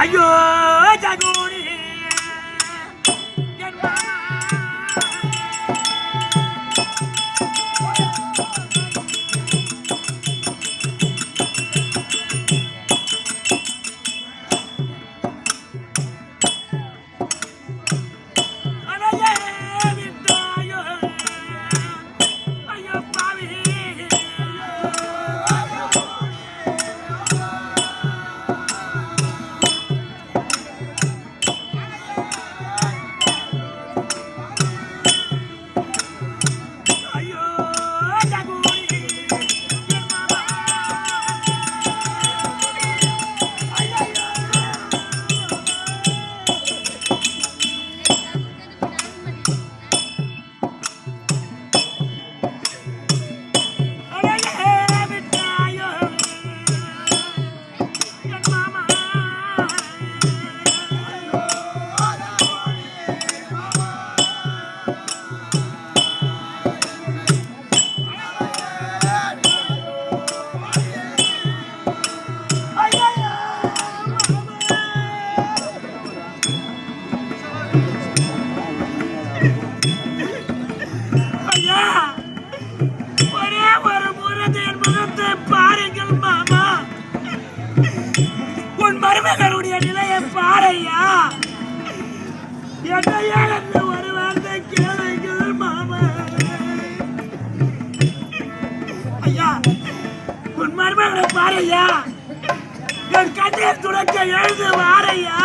ஐயோ ஜகோடி உன் நிலையை பாடையா என்னையா என்று ஒரு வார்த்தை கேளுங்கள் மாமா. ஐயா உன் மருமகளை என் கண்ணீர் துடைக்க எழுந்து வாரையா.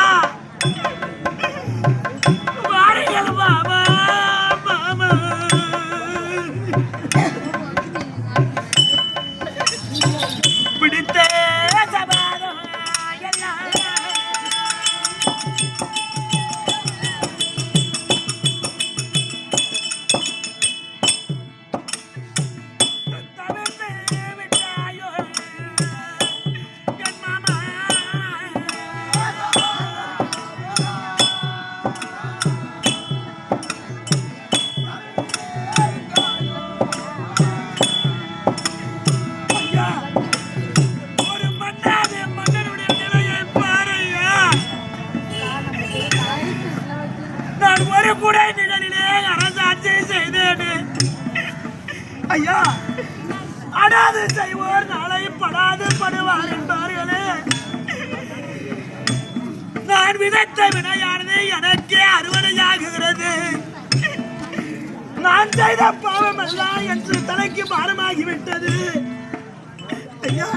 குடை நிழலிலே அரசாட்சி செய்தேன். ஐயா அடாது செய்வோர் நாளை படாது படுவார் என்பார்களே. நான் விதைத்த வினையானது எனக்கே அறுவடையாகுகிறது நான் செய்த பாவம் அல்ல என்று தலைக்கு பாரமாகிவிட்டது. ஐயா